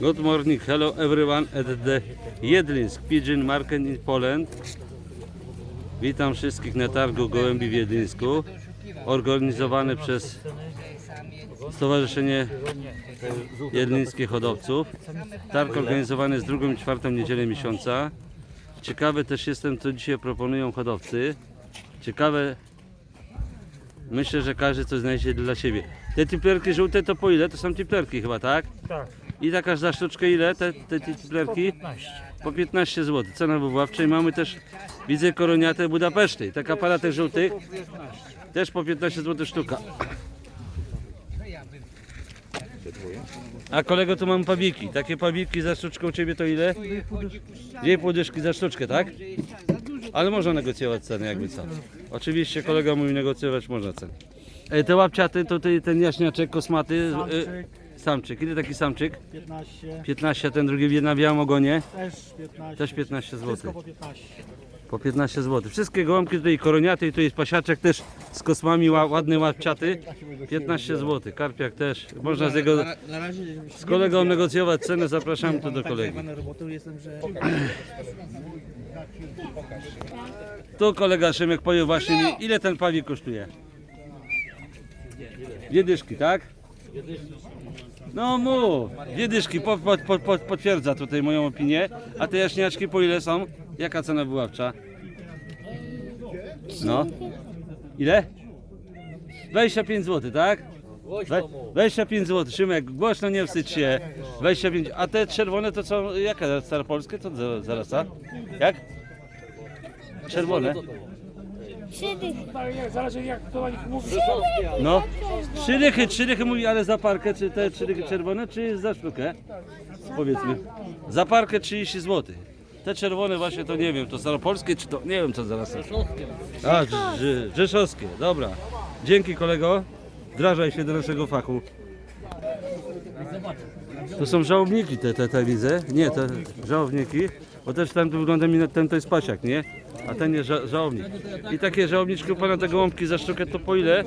Good morning, hello everyone at the Jedlińsk Pigeon Market in Poland. Witam wszystkich na targu Gołębi w Jedlińsku, organizowany przez Stowarzyszenie Jedlińskich Hodowców. Targ organizowany jest drugą i czwartą niedzielę miesiąca. Ciekawy też jestem, co dzisiaj proponują hodowcy. Ciekawe, myślę, że każdy coś znajdzie dla siebie. Te tiplerki żółte to po ile? To są tiplerki chyba, tak? Tak, I ta każda sztuczka ile? Te, te tiplerki? 15. Po 15 zł. Cena wywoławcza i mamy też, widzę koroniate Budapeszty. Taka para tych żółtych też po 15 zł sztuka. A kolego tu mam pawiki. Takie pawiki za sztuczkę u Ciebie to ile? Dwie pół dyszki za sztuczkę, tak? Ale można negocjować ceny jakby co. Oczywiście kolega mówi negocjować można ceny. E, te łapciaty to ten jaśniaczek kosmaty. E, samczyk. Ile taki samczyk? 15, 15, a ten drugi na białym ogonie? też 15. Też 15 Wszystko zł. po 15. Po 15 zł. Wszystkie gołąbki tutaj koroniaty, i tu jest pasiaczek też z kosmami, ła- ładny łapciaty. 15 zł. Karpiak też. Można z jego, z kolegą negocjować cenę, zapraszamy tu do tak kolegi. Tu kolega Szymek powie właśnie mi, ile ten pawik kosztuje? Dwie dyszki, tak? No mów, dwie dyszki, po, po, po, po, potwierdza tutaj moją opinię. A te jaśniaczki po ile są? Jaka cena wyławcza? No. Ile? 25 zł, tak? We, 25 zł, Szymek, głośno nie wstydź się. 25, a te czerwone to co, jaka staropolskie? To za- zaraz, a? Jak? Czerwone? Zależy jak to nich mówi. No. Trzy dychy, trzy dychy mówi, ale za parkę, czy te trzy dychy czerwone, czy za sztukę? Powiedzmy. Za parkę 30 zł. Te czerwone właśnie to nie wiem, to staropolskie, czy to nie wiem co zaraz. Rzeszowskie. A, Rze- Rzeszowskie, dobra. Dzięki kolego. Wdrażaj się do naszego fachu. To są żałobniki te, te, te widzę. Nie, te żałowniki. Bo też tam wygląda mi, ten to jest pasiak, nie? A ten jest ża żałobnik. I takie żałobniczki u pana te gołąbki za sztukę to po ile?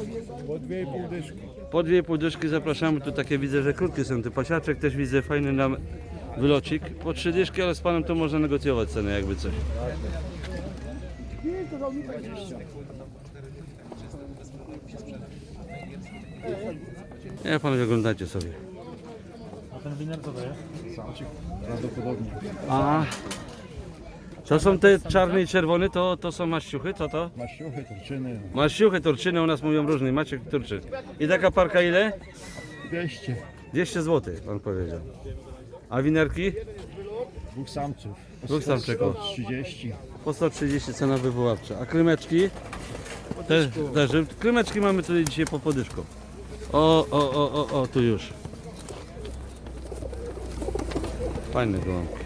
Po 2,5 dyszki. Po dwie półdyszki zapraszamy. Tu takie widzę, że krótkie są te pasiaczek. Też widzę fajny nam wylocik. Po trzy dyszki, ale z panem to można negocjować cenę jakby coś. Nie, panowie oglądajcie sobie. A ten winer co to jest? Samczyk. Prawdopodobnie. A to są te czarne i czerwone, to, to są maściuchy, co to? Maściuchy, turczyny. Maściuchy, turczyny, u nas mówią różne, Maciek Turczyn. I taka parka ile? 200. 200 zł, pan powiedział. A winerki? Dwóch samców. Dwóch samczyków. 30. Po 130 cena wywoławcza. A krymeczki? Też, też. Krymeczki mamy tutaj dzisiaj po podyszku. O, o, o, o, o, tu już. Fajne gołąbki.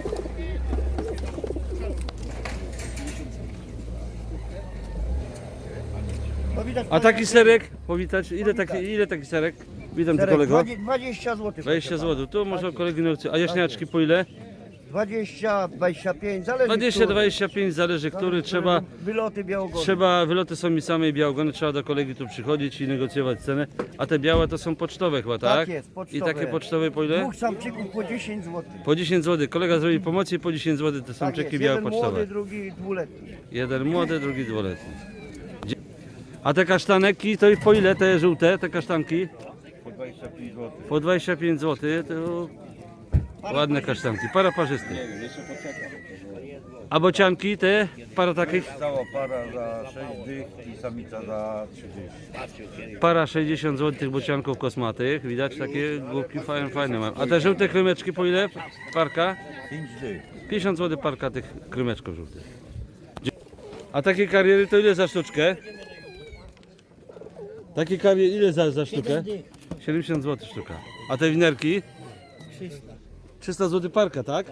A taki serek? Powitać. Ile taki, ile taki serek? Witam tu kolego. 20 zł. 20 zł. Tu może kolegi nauczy. A jaśniaczki po ile? 20, 25, zależy 20-25 zależy który. Trzeba Wyloty białogony. Trzeba, wyloty są mi same białogony, trzeba do kolegi tu przychodzić i negocjować cenę. A te białe to są pocztowe chyba, tak? Tak jest, pocztowe. I takie pocztowe po ile? Dwóch samczyków po 10 zł. Po 10 zł. Kolega zrobi pomocy i po 10 zł te Tak samczyki jest, białe jeden pocztowe. młody, drugi dwuletni. Jeden młody, drugi dwuletni. Dzie- A te kasztaneki to i po ile te żółte, te kasztanki? Po 25 zł. Po 25 zł. To ładne kasztanki, para parzysty. A bocianki te, para takich? Cała para za 6 dych i samica za 30. Para 60 zł tych bocianków kosmatych. Widać takie głupki fajne, fajne mam. A te żółte krymeczki po ile? Parka? 5 dych. 50 zł parka tych krymeczków żółtych. A takie kariery to ile za sztuczkę? Takie kariery ile za, za sztukę? 70 zł sztuka. A te winerki? 300. 300 zł parka, tak?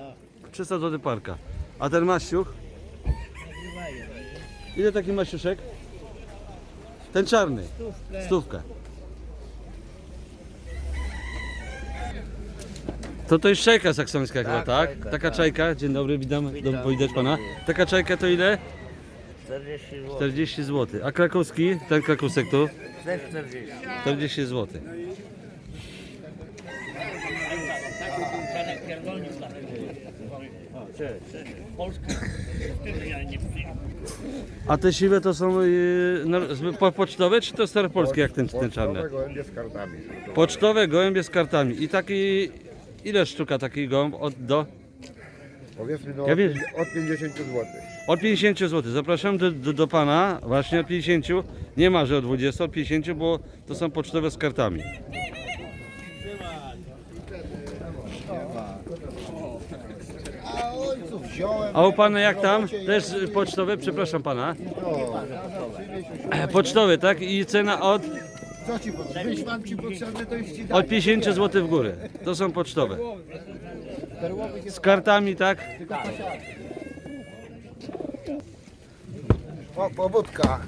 300 zł parka. A ten maściuch? Ile taki maściuszek? Ten czarny? Stówkę. To to jest czajka saksońska chyba, tak? Taka czajka, dzień dobry, witam, witam. widać pana. Taka czajka to ile? 40 zł. 40 zł. A krakowski, ten krakowsek tu? Też 40. 40 zł. A te siwe to są yy, po, pocztowe czy to staropolskie jak ten, ten czarny? gołębie z kartami. Pocztowe gołębie z kartami. I taki, ile sztuka taki gołąb od do? Powiedzmy no, Ja od, wiem. od 50 zł. Od 50 zł. Zapraszam do, do, do pana właśnie od 50. Nie ma, że od 20, od 50, bo to są pocztowe z kartami. A ojców wziąłem. A u pana jak tam? Też pocztowe, przepraszam pana. Pocztowe, tak? I cena od, Co ci potrzebne? Wyśwam ci potrzebne, to już ci od 50 zł w górę. To są pocztowe. Z kartami, tak? O, pobudka.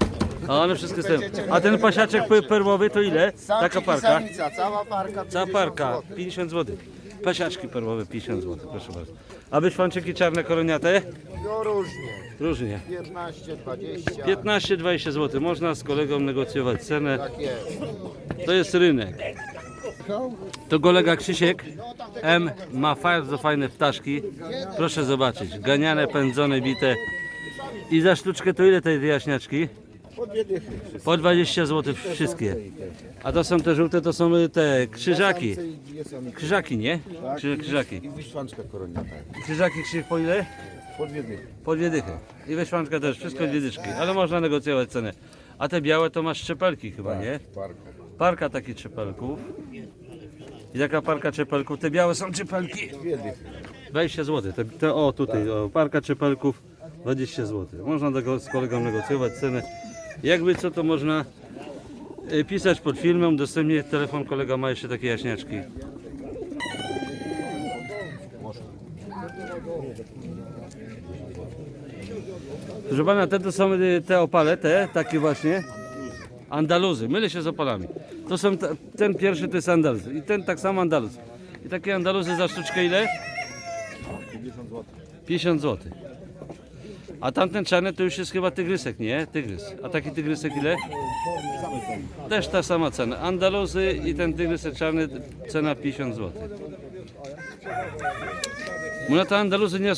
A one wszystkie są. A ten pasiaczek pe- perłowy to ile? Taka Samczyk i parka? samica, cała parka. Cała 50 parka, złotych. 50 zł. Pasiaczki perłowe 50 zł, proszę bardzo. A wyszwanczyki czarne koroniate? No różnie. Różnie. 15, 20. 15-20 zł. Można z kolegą negocjować cenę. Tak jest. To jest rynek. To kolega Krzysiek M ma bardzo fajne ptaszki. Proszę zobaczyć. Ganiane, pędzone, bite. I za sztuczkę to ile tej jaśniaczki? Po 20 zł wszystkie. A to są te żółte, to są te krzyżaki. Krzyżaki, nie? Krzy, krzyżaki. I wyśwanczka koroniata. Krzyżaki krzyż po ile? Po dwie dychy. Po dwie dychy. I wyszłanczka też, wszystko dwie dyszki. Ale można negocjować cenę. A te białe to masz szczepelki chyba, nie? Parka. Parka takich czepelków. I taka parka czepelków. Te białe są czepelki. Dwie dychy. 20 zł. Te, te, o tutaj, o, parka czepelków 20 zł. Można tego z kolegą negocjować cenę. Jakby co to można y, pisać pod filmem, udostępnię telefon, kolega ma jeszcze takie jaśniaczki. Proszę pana, te to są y, te opale, te takie właśnie. Andaluzy, mylę się z opalami. To są, te, ten pierwszy to jest Andaluz i ten tak samo Andaluz. I takie Andaluzy za sztuczkę ile? 50 zł. A tamten czarny to już jest chyba tygrysek, nie? Tygrys. A taki tygrysek ile? Też ta sama cena. Andaluzy i ten tygrysek czarny cena 50 zł. No to Andaluzy nie...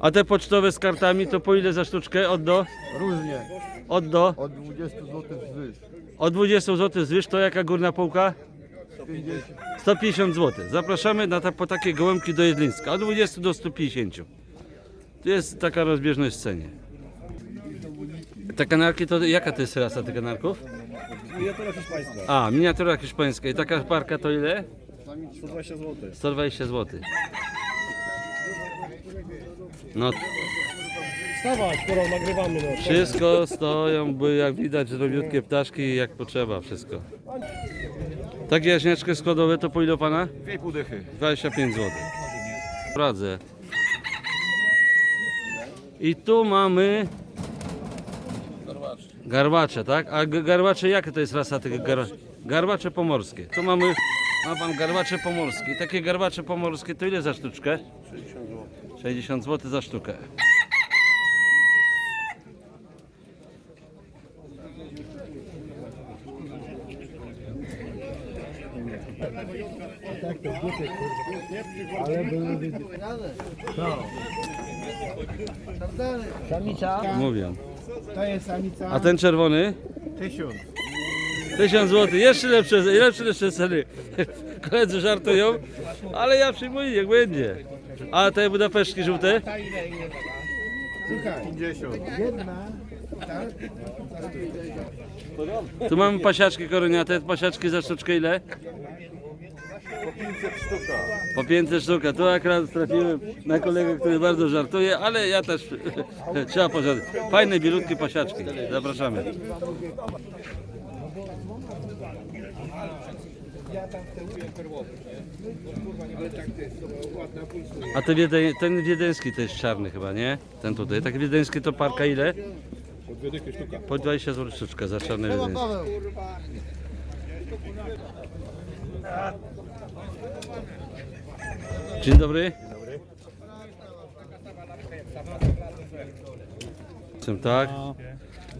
A te pocztowe z kartami to po ile za sztuczkę? Od do? Różnie. Od do? Od 20 zł wzwyż. Od 20 zł zwyż to jaka górna półka? 150 zł. Zapraszamy na ta, po takie gołębki do Jedlińska. Od 20 do 150. Jest taka rozbieżność w cenie. Te kanarki to jaka to jest rasa tych kanarków? Miniatura hiszpańska. A, miniatura hiszpańska. I taka parka to ile? 120 zł. 120 zł. No, Wstawać, skoro nagrywamy. No. wszystko stoją, by jak widać drobiutkie ptaszki jak potrzeba, wszystko. Takie jaśniaczki składowe to po ile pana? 2,5 dychy. 25 zł. Sprawdzę. I tu mamy garbacze, tak? A garbacze jakie to jest rasa tych gar... garbacze pomorskie? Tu mamy ma pan garbacze pomorskie. Takie garbacze pomorskie to ile za sztuczkę? 60 zł. 60 zł za sztukę. Mówię. To jest samica. A ten czerwony? 1000. 1000 zł, jeszcze lepsze, lepsze, lepsze ceny. Koledzy żartują, ale ja przyjmuję, niech będzie. A te budapeszki żółte? Słuchaj. 50. Jedna. Tak? Tu mamy pasiaczki koroniate, pasiaczki za sztuczkę ile? Po 500 sztuka. Po 500 sztuka. Tu akurat trafiłem na kolegę, który bardzo żartuje, ale ja też trzeba pożartować. Fajne, bielutkie pasiaczki. Zapraszamy. A ten, wiedeń, ten wiedeński to jest czarny chyba, nie? Ten tutaj. Tak wiedeński to parka ile? Sztuka. Po 20 zł sztuczka za czarny wiedeński. Dzień dobry. Jestem tak.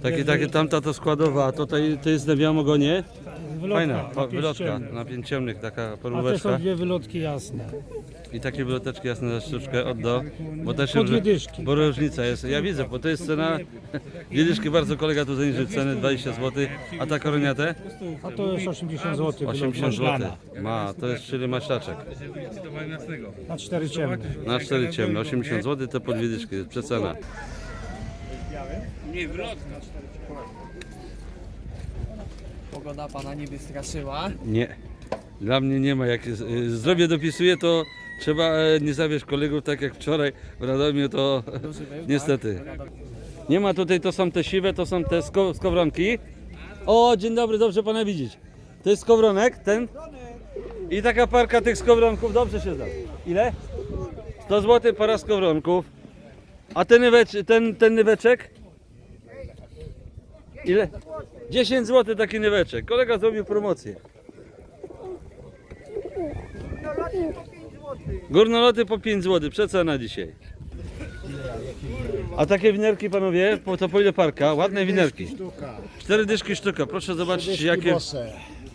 Takie, takie tamta to składowa, a tutaj to jest na białym ogonie. Wylotka. Fajna, na po- pięć wylotka ciemnych. na pięć ciemnych, taka A te są poróweczka. dwie wylotki jasne. I takie wyloteczki jasne za sztuczkę od do. Bo też Po dwie dyszki. Bo różnica jest. Ja widzę, bo to jest cena. Dwie dyszki bardzo kolega tu zaniżył cenę 20 zł. A ta koroniatę? A to jest 80 zł. 80 zł. Ma, to jest czyli maślaczek. Na cztery ciemne. Na 4 ciemne, 80 zł to po dwie dyszki, jest przecena. Pogoda pana nie wystraszyła. Nie. Dla mnie nie ma. Jak y, zdrowie dopisuje, to trzeba e, nie zawieść kolegów tak jak wczoraj w Radomiu, to niestety. Nie ma tutaj, to są te siwe, to są te sko skowronki. O, dzień dobry, dobrze pana widzieć. To jest skowronek, ten. I taka parka tych skowronków, dobrze się zda. Ile? 100 zł para skowronków. A ten, nywecz, ten, ten nyweczek? Ile? 10 zł taki nyweczek. Kolega zrobił promocję. Górnoloty po 5 zł, przecena dzisiaj. A takie winerki panowie, po, to po ile parka? Ładne winerki. Cztery dyszki sztuka, proszę zobaczyć jakie...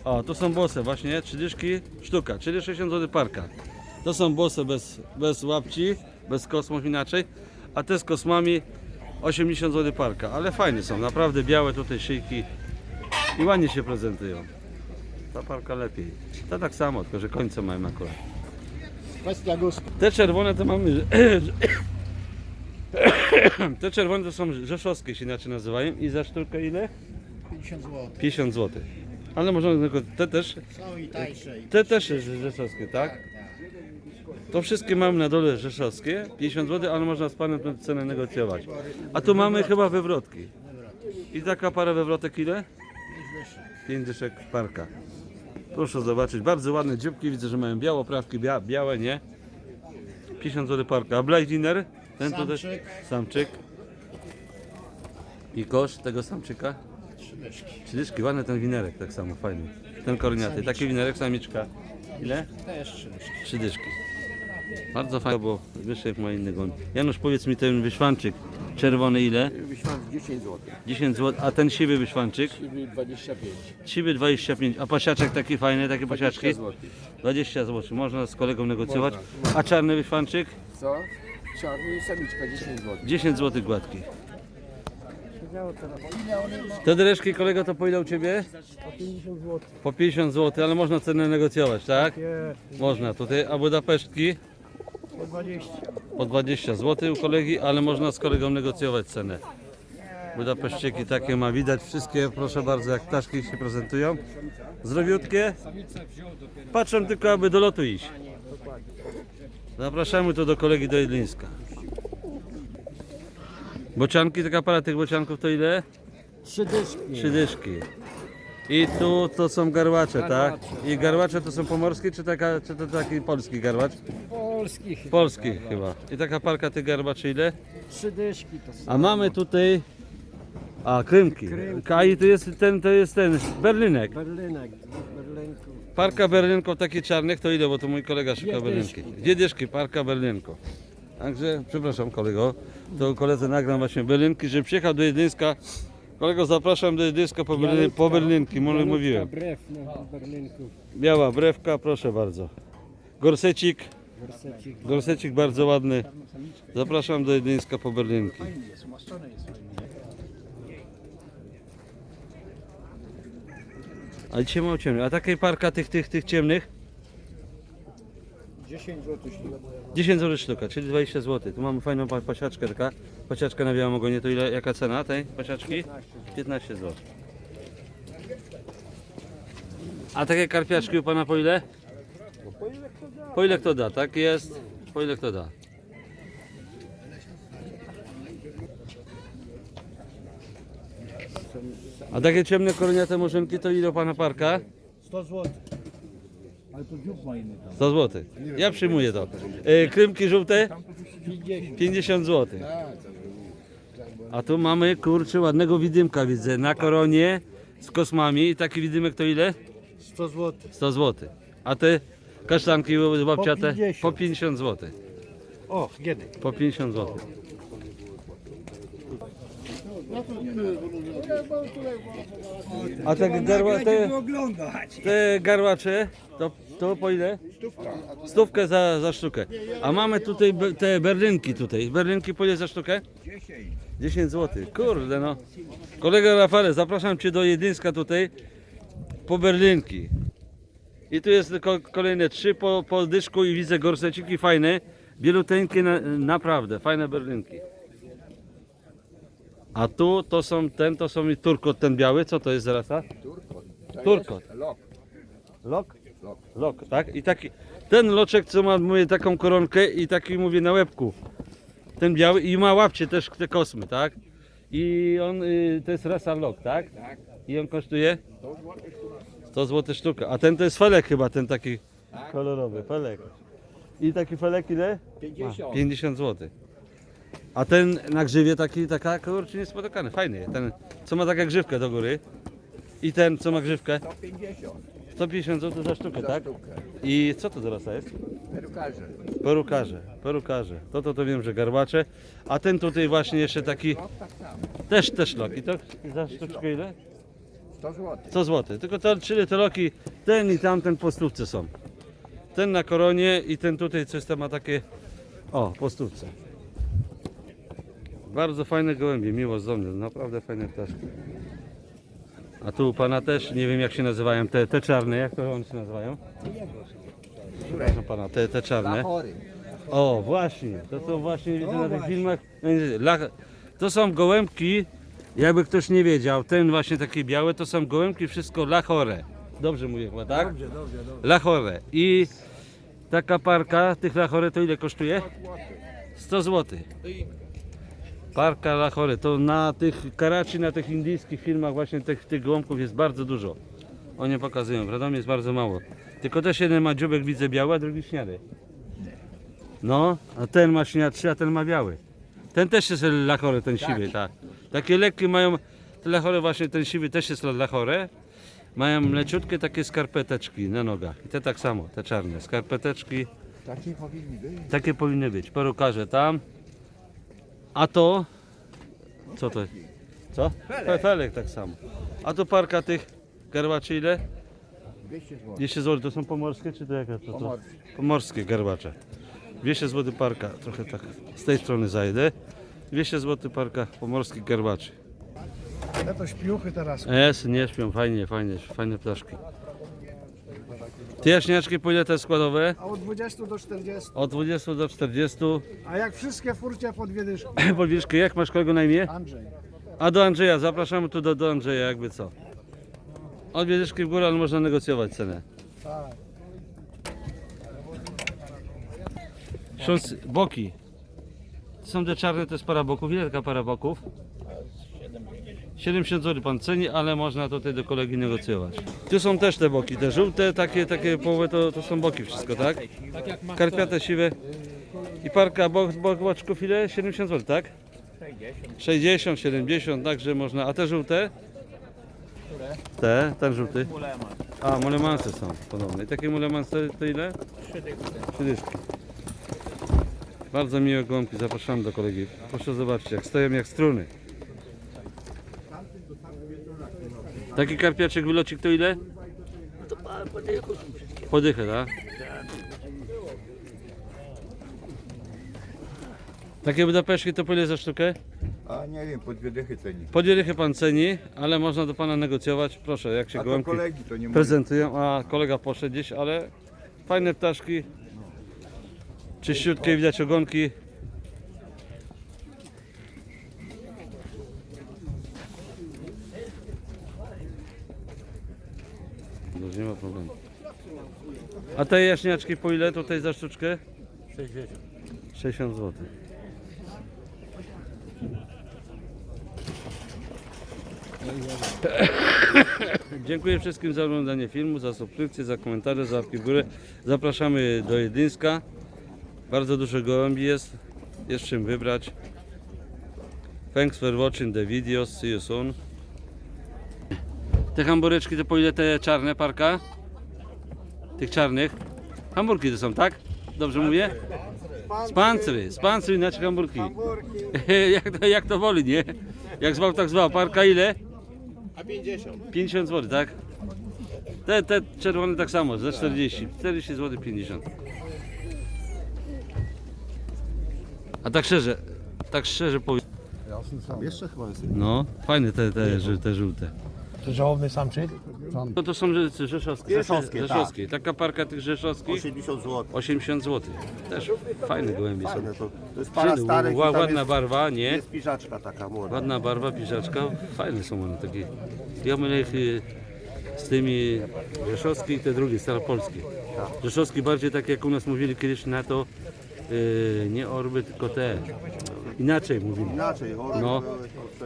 O, to są bose właśnie, trzy dyszki sztuka, czyli 60 zł parka. To są bose bez, bez łapci, bez kosmów inaczej, a te z kosmami 80 zł parka, ale fajne są, naprawdę białe tutaj szyjki i ładnie się prezentują. Ta parka lepiej. Ta tak samo, tylko że końce mają akurat. Kwestia gustu. Te czerwone to mamy. Te czerwone to są rzeszowskie się inaczej nazywają i za sztukę ile? 50 zł. 50 zł. Ale można tylko te też. Są i tańsze. Te też jest rzeszowskie, tak? To wszystkie mamy na dole rzeszowskie, 50 zł, ale można z panem tę cenę negocjować. A tu mamy chyba wywrotki. I taka para wywrotek ile? 5 dyszek parka. Proszę zobaczyć, bardzo ładne dzióbki, widzę, że mają białoprawki, bia białe, nie? 50 zł parka. A Blaziner? Ten to też Samczyk. I koszt tego samczyka? Trzy dyszki, ładny ten winerek, tak samo fajny. Ten koroniaty, taki winerek, samiczka. Ile? Też trzy dyszki. Trzy dyszki. Bardzo fajnie, bo wyszek ma inny gon. Janusz, powiedz mi ten wyszwanczyk. Czerwony ile? Wyświat 10 zł. 10 zł. A ten siwy wyszwanczyk? Czyli 25. Siwy 25. A pasiaczek taki fajny, takie pasiaczki? zł. 20 zł. Można z kolegą negocjować. A czarny wyszwanczyk? Co? Czarny i samiczka 10 zł. 10 zł gładki. Te dereszki kolego to po ile u Ciebie? Po 50 zł. Po 50 zł, ale można cenę negocjować, tak? Można. Tutaj, a Budapesztki? Po 20. po 20 zł u kolegi, ale można z kolegą negocjować cenę. Budapeszczyki takie ma widać wszystkie, proszę bardzo, jak ptaszki się prezentują. Zdrowiutkie. Patrzę tylko, aby do lotu iść. Zapraszamy tu do kolegi do Jedlińska. Bocianki, taka para tych bocianków to ile? Trzy dyszki. Trzy dyszki. I tu to są garłacze, tak? I garłacze to są pomorskie, czy, taka, czy to taki polski garłacz? Polskich. Polski chyba. I taka parka tych garbaczy ile? Trzy dyszki to są. A mamy tutaj. A, krymki. A i to jest ten, to jest ten Berlinek. Berlinek. Berlinków. Parka Berlinków takie czarnych to ile, bo to mój kolega szuka Dwie Berlinki. Dwie dyszki, parka Berlinków. Także, przepraszam kolego, to koledze nagram właśnie Berlinki, że przyjechał do Jedlińska. Kolego, zapraszam do Jedlińska po, Berlin, po Berlinki, może mówiłem. Brew na Berlinków. Biała brewka, proszę bardzo. Gorsecik, Gorsecik bardzo ładny. Zapraszam do Jedlińska po Berlinki. A dzisiaj mam ciemny. A takiej parka tych, tych, tych ciemnych? 10 zł. 10 zł sztuka, czyli 20 zł. Tu mamy fajną pa- pasiaczkę taka. Pasiaczka na białym ogonie, to ile, jaka cena tej pasiaczki? 15 zł. A takie karpiaczki u Pana po ile? Po ile kto da, tak jest? Po ile kto da? A takie ciemne koroniate murzynki to ile u Pana parka? 100 zł. 100 zł. Ja przyjmuję to. E, krymki żółte? 50 zł. A tu mamy kurczę ładnego widymka widzę na koronie z kosmami i taki widymek to ile? 100 zł. 100 zł. A te kasztanki babciate? 50. Po 50 zł. O, kiedy? Po 50 zł. A te, garła, te, te garłacze, to, to po ile? Stówkę za, za sztukę. A mamy tutaj be, te berlinki tutaj. Berlinki po ile za sztukę? 10. 10 zł. Kurde no. Kolega Rafale, zapraszam Cię do Jedyńska tutaj po berlinki. I tu jest ko- kolejne trzy po, po dyszku i widzę gorseciki fajne. Bieluteńkie na, naprawdę, fajne berlinki. A tu to są ten, to są i turkot ten biały, co to jest zaraz? Turkot. Lok. Lok? Lok, tak? I taki, ten loczek, co ma, mówię, taką koronkę i taki, mówię, na łebku. Ten biały i ma łapcie też te kosmy, tak? I on, y, to jest rasa lok, tak? Tak. I on kosztuje? 100 zł sztuka. A ten to jest felek chyba, ten taki kolorowy, felek. I taki felek ile? 50. 50 zł. A ten na grzywie taki, taka kurczę niespotykany, fajny. Ten, co ma taką grzywkę do góry. I ten, co ma grzywkę? 150 150 zł za sztukę, za tak? sztukę. I co to teraz jest? Perukarze. Perukarze, perukarze. To, to to wiem, że garbacze. A ten tutaj właśnie jeszcze taki, też, też lok. I to za sztuczkę ile? 100 zł. 100 zł. Tylko te loki, ten i tamten po stówce są. Ten na koronie i ten tutaj coś tam ma takie, o, po stówce. Bardzo fajne gołębie, miło z mnie, naprawdę fajne ptaszki. A tu u pana też, nie wiem jak się nazywają, te, te czarne, jak to one się nazywają? Proszę pana, te, te czarne. O, właśnie, to to właśnie widzę na tych filmach. To są gołębki, jakby ktoś nie wiedział, ten właśnie takie białe, to są gołębki wszystko lachore. Dobrze mówię chyba, tak? Dobrze, dobrze, dobrze. Lachore. I taka parka tych lachore to ile kosztuje? 100 zł. Parka lachore, to na tych karachi, na tych indyjskich filmach właśnie tych, tych gołąbków jest bardzo dużo. Oni pokazują, w Radomiu jest bardzo mało. Tylko też jeden ma dziubek widzę biały, a drugi śniady. No, a ten ma śniadczy, a ten ma biały. Ten też jest lachory, ten siwy, tak. Takie lekkie mają, te lachory właśnie, ten siwy też jest lachory. Mają leciutkie takie skarpeteczki na nogach. I te tak samo, te czarne. Skarpeteczki, Takie powinny być. takie powinny być. Perukarze tam. A to, co to jest? Co? Felek. Felek tak samo. A to parka tych garbaczy ile? 200 zł. 200 zł to są pomorskie, czy to jaka to? to? Pomorskie. Pomorskie garbacze. 200 zł parka, trochę tak z tej strony zajdę. 200 zł parka pomorskich garbaczy. Te to śpiuchy teraz. Es, nie śpią, fajnie, fajnie, fajne ptaszki. Te jaśniaczki po ile te składowe? A od 20 do 40. Od 20 do 40. A jak wszystkie furcie po dwie dyszki. Podwieszki, jak masz kolego na imię? Andrzej. A do Andrzeja, zapraszamy tu do, do Andrzeja, jakby co. Od wiedyszki w górę, ale można negocjować cenę. Tak. Boki. Są te czarne, to jest para boków. Ile taka para boków? 70 zł pan ceni, ale można tutaj do kolegi negocjować. Tu są też te boki, te żółte, takie, takie połowy, to, to są boki wszystko, tak? Karpiate siwe. I parka bo, bo, boczków ile? 70 zł, tak? 60, 70, także można. A te żółte? Te, ten żółty. A, mulemansy są podobne. I takie mulemansy to ile? Trzy dyszki. Bardzo miłe gołąbki, zapraszam do kolegi. Proszę zobaczcie, jak stoją jak struny. Taki karpiaczek wylocik to ile? Podychę, tak? Takie Budapeszki to po ile za sztukę? A nie wiem, po dwie dychy ceni. Po dwie dychy pan ceni, ale można do pana negocjować. Proszę, jak się A to gołąbki kolegi, to prezentują, a kolega poszedł gdzieś, ale fajne ptaszki. Czyściutkie, widać ogonki. No, nie ma problemu. A te jaśniaczki po ile tutaj za sztuczkę? 60. 60 zł. Dziękuję wszystkim za oglądanie filmu, za subskrypcję, za komentarze, za łapki w górę. Zapraszamy do Jedyńska. Bardzo dużo gołębi jest. Jest czym wybrać. Thanks for watching the videos. See you soon. Te hambureczki to po ile te czarne parka? Tych czarnych? Hamburki to są, tak? Dobrze mówię? Z pancry, z pancry na hamburki. jak, to, jak to woli, nie? Jak zwał, tak zwał. Parka ile? A 50. 50 zł, tak? Te, te czerwone tak samo, za 40. 40 zł 50. A tak szczerze, tak szczerze powiem. Jeszcze chyba jest. No, fajne te, te, te, te żółte. To żałobny samczyk? No to są rze- rzeszowskie. Rzeszowskie, rzeszowskie. Taka parka tych rzeszowskich 80 zł. 80 zł. Też fajne gołębie są. Fajne to. To jest para Przydu, starych i ła- tam ładna jest, barwa, nie? jest piżaczka taka młoda. Ładna barwa, piżaczka. Fajne są one takie. Ja mylę ich y, z tymi rzeszowskie i te drugie, staropolskie. Rzeszowskie bardziej tak jak u nas mówili kiedyś na to, y, nie orby, tylko te. Inaczej mówili. Inaczej, chore No.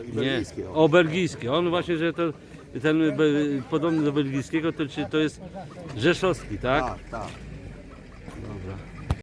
i Nie, belgijskie. o. o belgijskie. On właśnie, że to ten be, podobny do belgijskiego, to, czy- to jest rzeszowski, tak? Tak, tak.